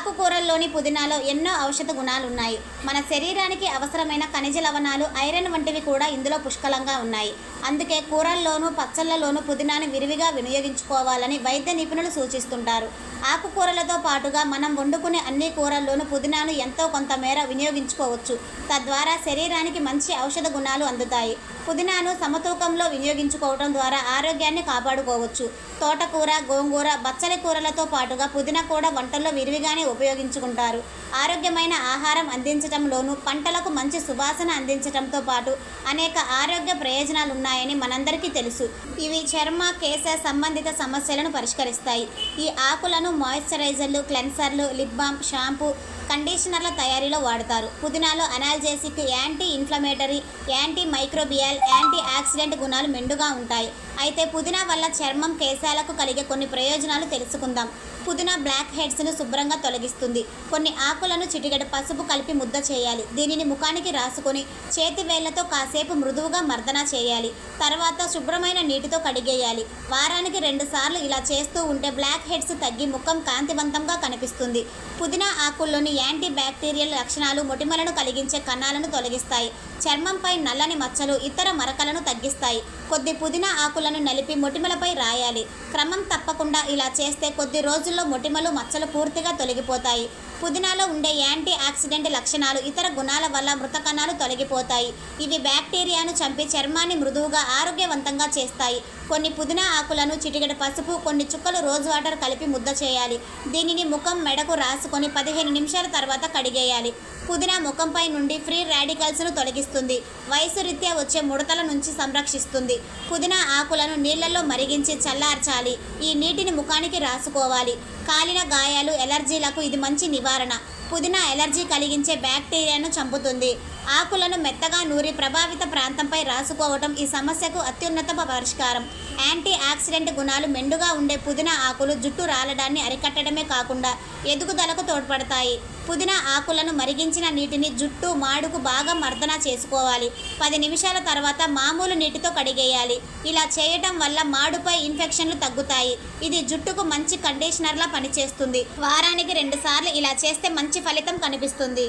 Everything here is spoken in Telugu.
ఆకుకూరల్లోని పుదీనాలో ఎన్నో ఔషధ గుణాలు ఉన్నాయి మన శరీరానికి అవసరమైన ఖనిజ లవణాలు ఐరన్ వంటివి కూడా ఇందులో పుష్కలంగా ఉన్నాయి. అందుకే కూరల్లోనూ పచ్చళ్ళలోనూ పుదీనాను విరివిగా వినియోగించుకోవాలని వైద్య నిపుణులు సూచిస్తుంటారు. ఆకుకూరలతో పాటుగా మనం వండుకునే అన్ని కూరల్లోనూ పుదీనాను ఎంతో కొంతమేర వినియోగించుకోవచ్చు. తద్వారా శరీరానికి మంచి ఔషధ గుణాలు అందుతాయి. పుదీనాను సమతూకంలో వినియోగించుకోవడం ద్వారా ఆరోగ్యాన్ని కాపాడుకోవచ్చు. తోటకూర గోంగూర బచ్చలి కూరలతో పాటుగా పుదీనా కూడా వంటల్లో విరివిగానే ఉపయోగించుకుంటారు. ఆరోగ్యమైన ఆహారం అందించడంలోనూ పంటలకు మంచి సువాసన అందించడంతో పాటు అనేక ఆరోగ్య ప్రయోజనాలు ఉన్నాయని మనందరికీ తెలుసు. ఇవి చర్మ కేశ సంబంధిత సమస్యలను పరిష్కరిస్తాయి. ఈ ఆకులను మాయిశ్చరైజర్లు క్లెన్సర్లు లిప్ బామ్ షాంపూ కండిషనర్ల తయారీలో వాడతారు. పుదీనాలో analgesic anti inflammatory antimicrobial antioxidant గుణాలు మెండుగా ఉంటాయి. అయితే పుదీనా వల్ల చర్మం కేశాలకు కలిగే కొన్ని ప్రయోజనాలు తెలుసుకుందాం. పుదీనా బ్లాక్ హెడ్స్ను శుభ్రంగా తొలగిస్తుంది. కొన్ని ఆకులను చిటికెడ పసుపు కలిపి ముద్ద చేయాలి. దీనిని ముఖానికి రాసుకొని చేతి వేళ్ళతో కాసేపు మృదువుగా మర్దన చేయాలి. తర్వాత శుభ్రమైన నీటితో కడిగేయాలి. వారానికి రెండుసార్లు ఇలా చేస్తూ ఉంటే బ్లాక్ హెడ్స్ తగ్గి ముఖం కాంతివంతంగా కనిపిస్తుంది. పుదీనా ఆకుల్లోని యాంటీ బ్యాక్టీరియల్ లక్షణాలు మొటిమలను కలిగించే కణాలను తొలగిస్తాయి. చర్మంపై నల్లని మచ్చలు ఇతర మరకలను తగ్గిస్తాయి. కొద్ది పుదీనా ఆకులను నలిపి మొటిమలపై రాయాలి. క్రమం తప్పకుండా ఇలా చేస్తే కొద్ది రోజుల్లో మొటిమలు మచ్చలు పూర్తిగా తొలగిపోతాయి. పుదీనాలో ఉండే యాంటీ ఆక్సిడెంట్ లక్షణాలు ఇతర గుణాల వల్ల మృత కణాలు తొలగిపోతాయి. ఇవి బ్యాక్టీరియాను చంపి చర్మాన్ని ఎక్కువగా ఆరోగ్యవంతంగా చేస్తాయి. కొన్ని పుదీనా ఆకులను చిటికెడు పసుపు కొన్ని చుక్కలు రోజ్ వాటర్ కలిపి ముద్ద చేయాలి. దీనిని ముఖం మెడకు రాసుకొని పదిహేను నిమిషాల తర్వాత కడిగేయాలి. పుదీనా ముఖంపై నుండి ఫ్రీ రాడికల్స్ను తొలగిస్తుంది. వయసు రీత్యా వచ్చే ముడతల నుంచి సంరక్షిస్తుంది. పుదీనా ఆకులను నీళ్ళలో మరిగించి చల్లార్చాలి. ఈ నీటిని ముఖానికి రాసుకోవాలి. కాలిన గాయాలు ఎలర్జీలకు ఇది మంచి నివారణ. పుదీనా ఎలర్జీ కలిగించే బ్యాక్టీరియాను చంపుతుంది. ఆకులను మెత్తగా నూరి ప్రభావిత ప్రాంతంపై రాసుకోవటం ఈ సమస్యకు అత్యున్నత పరిష్కారం. యాంటీ ఆక్సిడెంట్ గుణాలు మెండుగా ఉండే పుదీనా ఆకులు జుట్టు రాలడాన్ని అరికట్టడమే కాకుండా ఎదుగుదలకు తోడ్పడతాయి. పుదీనా ఆకులను మరిగించిన నీటిని జుట్టు మాడుకు బాగా మర్దన చేసుకోవాలి. పది నిమిషాల తర్వాత మామూలు నీటితో కడిగేయాలి. ఇలా చేయటం వల్ల మాడుపై ఇన్ఫెక్షన్లు తగ్గుతాయి. ఇది జుట్టుకు మంచి కండిషనర్లా పనిచేస్తుంది. వారానికి రెండుసార్లు ఇలా చేస్తే మంచి ఫలితం కనిపిస్తుంది.